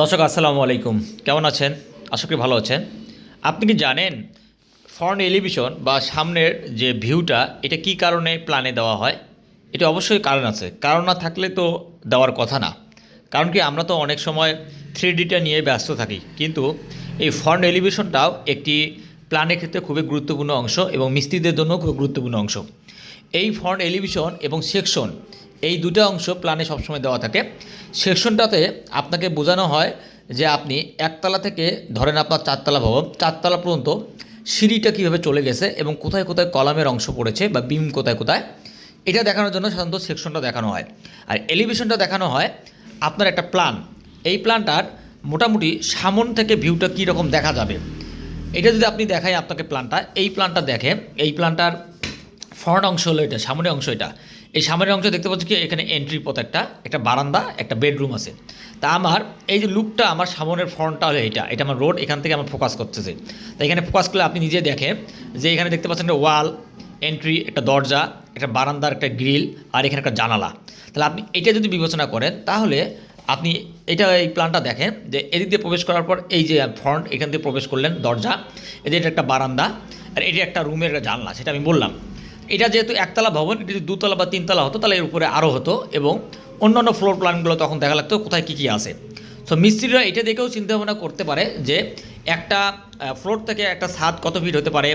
দর্শক, আসসালামু আলাইকুম। কেমন আছেন? আশা করি ভালো আছেন। আপনি কি জানেন ফ্রন্ট এলিভিশন বা সামনের যে ভিউটা এটা কি কারণে প্ল্যানে দেওয়া হয়? এটা অবশ্যই কারণ আছে। কারণ না থাকলে তো দেওয়ার কথা না। কারণ কি, আমরা তো অনেক সময় থ্রি ডিটা নিয়ে ব্যস্ত থাকি। কিন্তু এই ফ্রন্ট এলিভিশনটাও একটি প্ল্যানের ক্ষেত্রে খুবই গুরুত্বপূর্ণ অংশ এবং মিস্ত্রিদের জন্য খুব গুরুত্বপূর্ণ অংশ। এই ফ্রন্ট এলিভিশন এবং সেকশন এই দুটো অংশ প্ল্যানে সবসময় দেওয়া থাকে। সেকশনটাতে আপনাকে বোঝানো হয় যে আপনি একতলা থেকে ধরেন আপনার চারতলা ভবন, চারতলা পর্যন্ত সিঁড়িটা কীভাবে চলে গেছে এবং কোথায় কোথায় কলামের অংশ পড়েছে বা বিম কোথায় কোথায়, এটা দেখানোর জন্য সাধারণত সেকশনটা দেখানো হয়। আর এলিভেশনটা দেখানো হয় আপনার একটা প্ল্যান। এই প্ল্যানটার মোটামুটি সামন থেকে ভিউটা কী রকম দেখা যাবে? এটা যদি আপনি দেখাই আপনাকে প্ল্যানটা, এই প্ল্যানটা দেখে, এই প্ল্যানটার ফ্রন্ট অংশ হলো এটা, সামনের অংশ এটা। এই সামনের অংশ দেখতে পাচ্ছি কি, এখানে এন্ট্রি পথ একটা একটা বারান্দা, একটা বেডরুম আছে। তা আমার, এই যে লুকটা আমার সামনের ফ্রন্টটা হলো এটা এটা আমার রোড এখান থেকে আমার ফোকাস করতেছে। তাই এখানে ফোকাস করলে আপনি নিজে দেখেন যে এখানে দেখতে পাচ্ছেন একটা ওয়াল এন্ট্রি একটা দরজা, একটা বারান্দার একটা গ্রিল আর এখানে একটা জানালা। তাহলে আপনি এটা যদি বিবেচনা করেন, তাহলে আপনি এটা, এই প্ল্যানটা দেখেন যে এদিক দিয়ে প্রবেশ করার পর এই যে ফ্রন্ট এখান দিয়ে প্রবেশ করলেন দরজা এদের একটা বারান্দা আর এটা একটা রুমের একটা জানলা, সেটা আমি বললাম। এটা যেহেতু একতলা ভবন, এটা যদি দুতলা বা তিনতলা হতো, তাহলে এর উপরে আরও হতো এবং অন্যান্য ফ্লোর প্ল্যানগুলো তখন দেখা লাগতো কোথায় কী কী আছে। সো মিস্ত্রিরা এটা দেখেও চিন্তা ভাবনা করতে পারে যে একটা ফ্লোর থেকে একটা ছাদ কত ফিট হতে পারে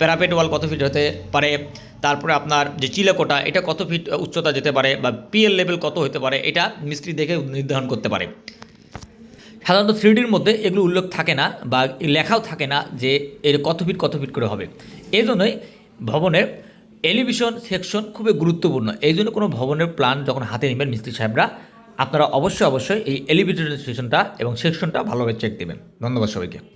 প্যারাপেট ওয়াল কত ফিট হতে পারে, তারপরে আপনার যে চিলেকোটা এটা কত ফিট উচ্চতা যেতে পারে বা পিএল লেভেল কত হতে পারে, এটা মিস্ত্রি দেখে নির্ধারণ করতে পারে। সাধারণত থ্রিডির মধ্যে এগুলো উল্লেখ থাকে না বা লেখাও থাকে না যে এর কত ফিট কত ফিট করে হবে। এই জন্যই ভবনের এলিভিশন সেকশন খুবই গুরুত্বপূর্ণ। এই জন্য কোনো ভবনের প্ল্যান যখন হাতে নেবেন মিস্ত্রি সাহেবরা, আপনারা অবশ্যই অবশ্যই এই এলিভেশন সেকশনটা এবং সেকশনটা ভালোভাবে চেক দেবেন। ধন্যবাদ সবাইকে।